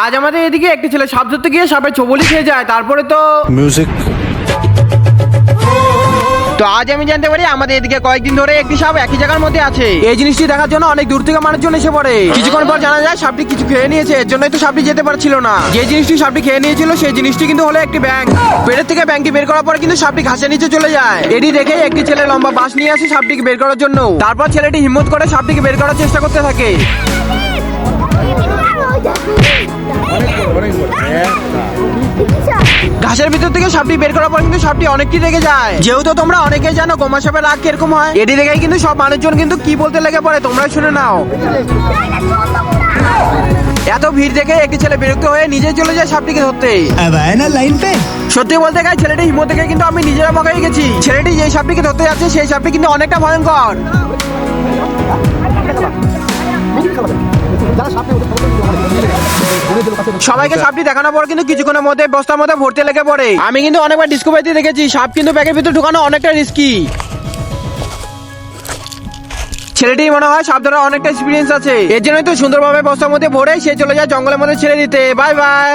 আজ আমাদের এদিকে একটি ছেলে সাপ ধরতে গিয়ে সাপের ছবলি খেয়ে যায় তারপরে তো মিউজিক তো আজ আমি জানতে পারি আমাদের এদিকে কয়েকদিন ধরে একটি সাপ একই জায়গার মধ্যে আছে। এই জিনিসটি দেখার জন্য অনেক দূর থেকে মানুষজন এসে পড়ে। কিছুক্ষণ পর জানা যায় সাপটি কিছু খেয়ে নিয়েছে এর জন্যই তো সাপটি যেতে পারছিল না। যে জিনিসটি সাপটি খেয়ে নিয়েছিল সেই জিনিসটি কিন্তু হলো একটি ব্যাংক পেটের থেকে ব্যাংকটি বের করার পর কিন্তু সাপটি ঘাসের নিচে চলে যায়। এটি দেখে একটি ছেলে লম্বা বাঁশ নিয়ে আসে সাপটিকে বের করার জন্য তারপর ছেলেটি হিম্মত করে সাপটিকে বের করার চেষ্টা করতে থাকে। ঘাসের ভিতর থেকে সবটি বের করার পর কিন্তু সাপটি অনেকটি রেগে যায়। যেহেতু তোমরা অনেকে জানো গোমা সাপের রাগ কীরকম হয় এটি রেগে কিন্তু সব মানুষজন কিন্তু কি বলতে লেগে পড়ে তোমরা শুনে নাও। এত ভিড় দেখে একটি ছেলে বিরক্ত হয়ে নিজে চলে যায় সাপটিকে ধরতে সত্যি বলতে গেলে ছেলেটি হিমো থেকে কিন্তু আমি নিজেরা মগাই গেছি। ছেলেটি যে সাপটিকে ধরতে যাচ্ছে সেই সাপটি কিন্তু অনেকটা ভয়ঙ্কর। সবাইকে সাপটি দেখানোর পর কিন্তু কিছুক্ষণের মধ্যে বস্তার মধ্যে ভর্তি লেগে পড়ে। আমি কিন্তু অনেকবার ডিসকভারিতে দেখেছি সাপ কিন্তু ব্যাগের ভিতরে ঢুকানো অনেকটা রিস্কি ছেলেটি মনে হয় সাপ ধরার অনেকটা এক্সপিরিয়েন্স আছে। এর জন্যই তো সুন্দরভাবে বস্তার মধ্যে ভরে সে চলে যায় জঙ্গলের মধ্যে ছেড়ে দিতে। Bye bye